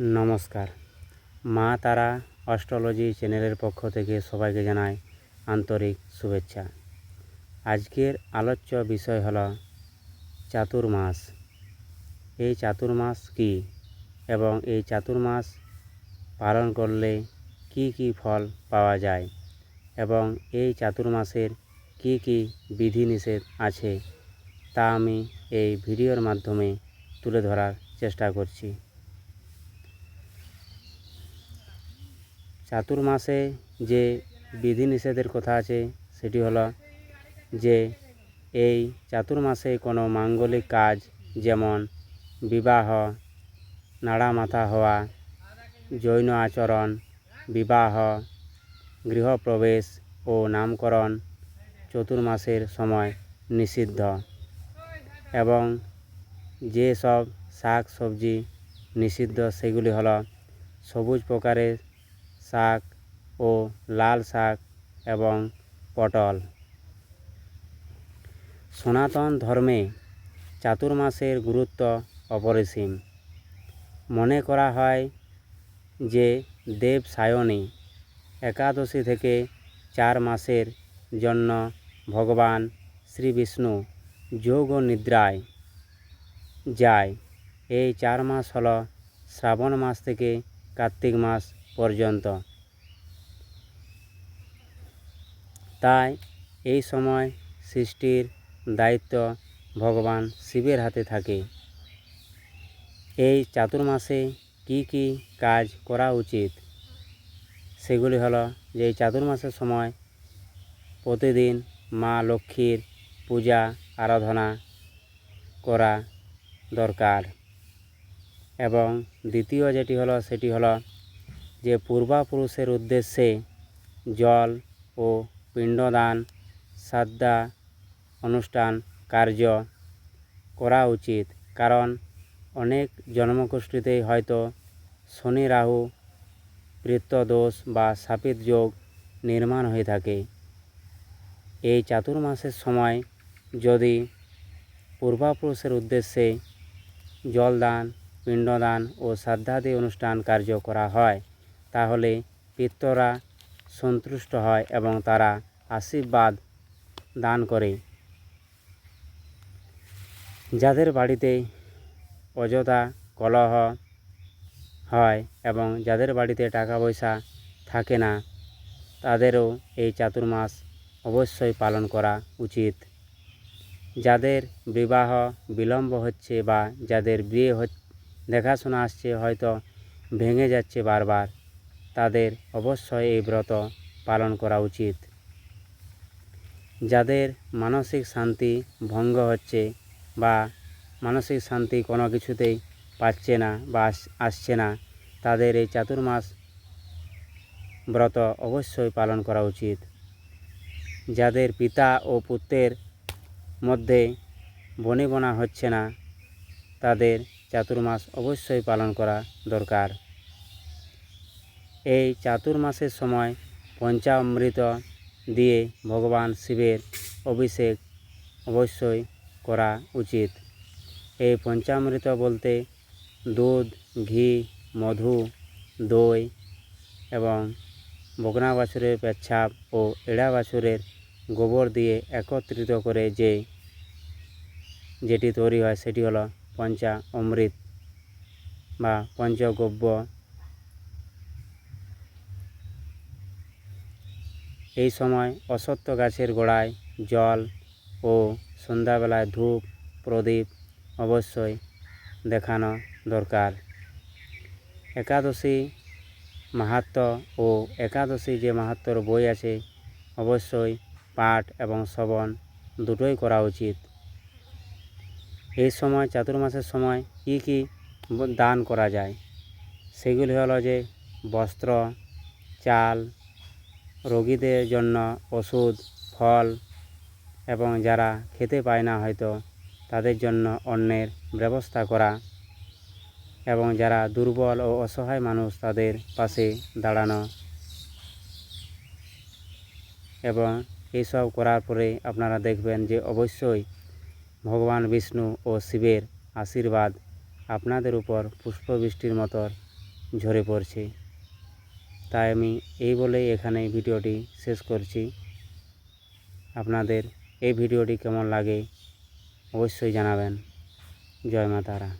নমস্কার। মা তারা অস্ট্রোলজি চ্যানেলের পক্ষ থেকে সবাইকে জানাই আন্তরিক শুভেচ্ছা। আজকের আলোচ্য বিষয় হল চাতুর্মাস। এই চাতুর্মাস কি এবং এই চাতুর্মাস পালন করলে কি কি ফল পাওয়া যায় এবং এই চাতুর্মাসের কি কি বিধিনিষেধ আছে তা আমি এই ভিডিওর মাধ্যমে তুলে ধরার চেষ্টা করছি। চাতুর্মাসে যে বিধিনিষেধের কথা আছে, সেটি হলো যে এই চাতুর্মাসে কোনো মাঙ্গলিক কাজ যেমন বিবাহ নাড়া মাথা হওয়া, জৈন আচরণ, বিবাহ, গৃহপ্রবেশ ও নামকরণ চতুর্মাসের সময় নিষিদ্ধ এবং যেসব শাক সবজি নিষিদ্ধ, সেগুলি হলো সবুজ প্রকারের শাক ও লাল শাক এবং পটল। সনাতন ধর্মে চাতুর্মাসের গুরুত্ব অপরিসীম। মনে করা হয় যে দেব সায়নী একাদশী থেকে চার মাসের জন্য ভগবান শ্রী বিষ্ণু যোগ ও নিদ্রায় যায়। এই চার মাস হল শ্রাবণ মাস থেকে কার্তিক মাস পর্যন্ত। তাই এই সময় সৃষ্টির দায়িত্ব ভগবান শিবের হাতে থাকে। এই চাতুর্মাসে কি কি কাজ করা উচিত? সেগুলি হলো যে এই চাতুর্মাসের সময় প্রতিদিন মা লক্ষ্মীর পূজা, আরাধনা করা দরকার। এবং দ্বিতীয় যেটি হলো, সেটি হলো যে পূর্বাপুরুষের উদ্দেশ্যে জল ও পিণ্ডদান শ্রাদ্ধা অনুষ্ঠান, কার্য করা উচিত। কারণ অনেক জন্মগোষ্ঠীতেই হয়তো শনি রাহু দোষ বা সাপিত যোগ নির্মাণ হয়ে থাকে। এই চাতুর্মাসের সময় যদি পূর্বাপুরুষের উদ্দেশ্যে জলদান, পিণ্ডদান ও শ্রাদ্ধাদি অনুষ্ঠান কার্য করা হয় তাহলে পিতরা সন্তুষ্ট হয় এবং তারা আশীর্বাদ দান করে। যাদের বাড়িতে অযথা কলহ হয় এবং যাদের বাড়িতে টাকা পয়সা থাকে না, তাদেরও এই চাতুর্মাস অবশ্যই পালন করা উচিত। যাদের বিবাহ বিলম্ব হচ্ছে বা যাদের বিয়ে দেখাশোনা আসছে, হয়তো ভেঙে যাচ্ছে বারবার তাদের অবশ্যই এই ব্রত পালন করা উচিত। যাদের মানসিক শান্তি ভঙ্গ হচ্ছে বা মানসিক শান্তি কোনো কিছুতেই পাচ্ছে না বা আসছে না, তাদের এই চাতুর্মাস ব্রত অবশ্যই পালন করা উচিত। যাদের পিতা ও পুত্রের মধ্যে বনিবনা হচ্ছে না, তাদের চাতুর্মাস অবশ্যই পালন করা দরকার। এই চাতুর্মাসের সময় পঞ্চামৃত দিয়ে ভগবান শিবের অভিষেক অবশ্যই করা উচিত। এই পঞ্চামৃত বলতে দুধ, ঘি, মধু, দই এবং বগনা বাছুরের পেচ্ছাপ ও এড়া বাছুরের গোবর দিয়ে একত্রিত করে যে যেটি তৈরি হয় সেটি হলো পঞ্চা অমৃত বা পঞ্চগব্য এই সময় অসত্য গাছের গোড়ায় জল ও সন্ধ্যাবেলায় ধূপ, প্রদীপ অবশ্যই দেখানো দরকার। একাদশী মাহাত্ম ও একাদশী যে মাহাত্মর বই আছে, অবশ্যই পাঠ এবং শ্রবণ দুটোই করা উচিত। এই সময়, চাতুর্মাসের সময় কি কি দান করা যায়? সেগুলি হলো যে বস্ত্র, চাল রোগীদের জন্য ওষুধ, ফল এবং যারা খেতে পায় না হয়তো, তাদের জন্য অন্যের ব্যবস্থা করা এবং যারা দুর্বল ও অসহায় মানুষ, তাদের পাশে দাঁড়ানো এবং এইসব করার পরে আপনারা দেখবেন যে অবশ্যই ভগবান বিষ্ণু ও শিবের আশীর্বাদ আপনাদের উপর পুষ্পবৃষ্টির মতো ঝরে পড়ছে। তাই আমি এই বলেই এখানে ভিডিওটি শেষ করছি। আপনাদের এই ভিডিওটি কেমন লাগে অবশ্যই জানাবেন। জয় মা তারা।